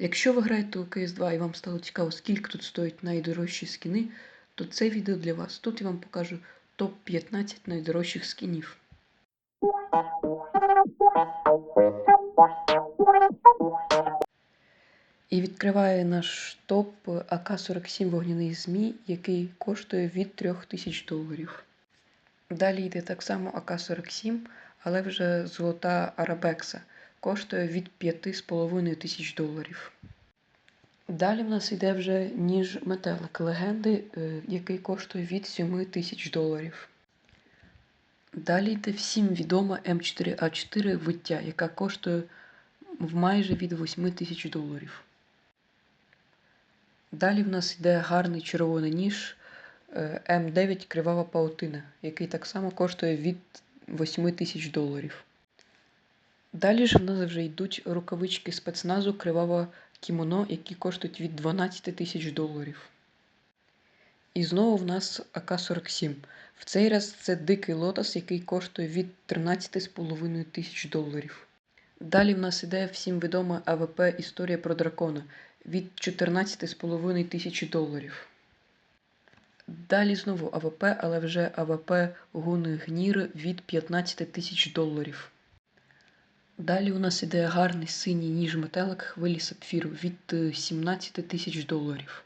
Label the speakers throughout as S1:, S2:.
S1: Якщо ви граєте у CS2 і вам стало цікаво, скільки тут стоять найдорожчі скіни, то це відео для вас. Тут я вам покажу топ-15 найдорожчих скінів. І відкриває наш топ АК-47 вогняний змій, який коштує від 3000 доларів. Далі йде так само АК-47, але вже золота Арабекса. Коштує від 5,5 тисяч доларів. Далі в нас йде вже ніж метелик легенди, е, який коштує від 7 тисяч доларів. Далі йде всім відома М4А4 виття, яка коштує майже від 8 тисяч доларів. Далі в нас йде гарний червоний ніж е, М9 Кривава паутина, який так само коштує від 8 тисяч доларів. Далі ж в нас вже йдуть рукавички спецназу Кривава кімоно, які коштують від 12 тисяч доларів. І знову в нас АК-47. В цей раз це дикий лотос, який коштує від 13,5 тисяч доларів. Далі в нас іде всім відома АВП Історія про дракона від 14,5 тисячі доларів. Далі знову АВП, але вже АВП Гуни Гнір від 15 тисяч доларів. Далі у нас іде гарний синій ніж метелик хвилі сапфіру від 17 тисяч доларів.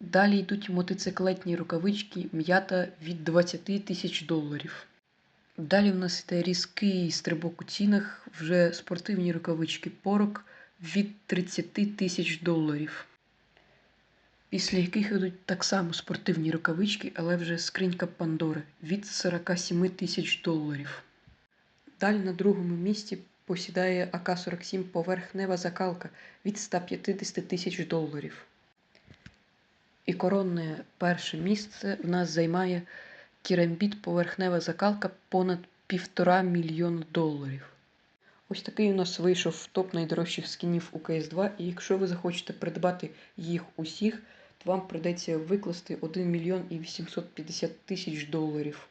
S1: Далі йдуть мотоциклетні рукавички м'ята від 20 тисяч доларів. Далі в нас йде різкий стрибок у цінах, вже спортивні рукавички порок від 30 тисяч доларів. Після яких йдуть так само спортивні рукавички, але вже скринька Пандори від 47 тисяч доларів. Далі на другому місці посідає АК-47 поверхнева закалка від 150 тисяч доларів. І коронне перше місце в нас займає керамбіт поверхнева закалка понад півтора мільйона доларів. Ось такий у нас вийшов топ найдорожчих скінів у CS2, і якщо ви захочете придбати їх усіх, то вам придеться викласти 1 мільйон і 850 тисяч доларів.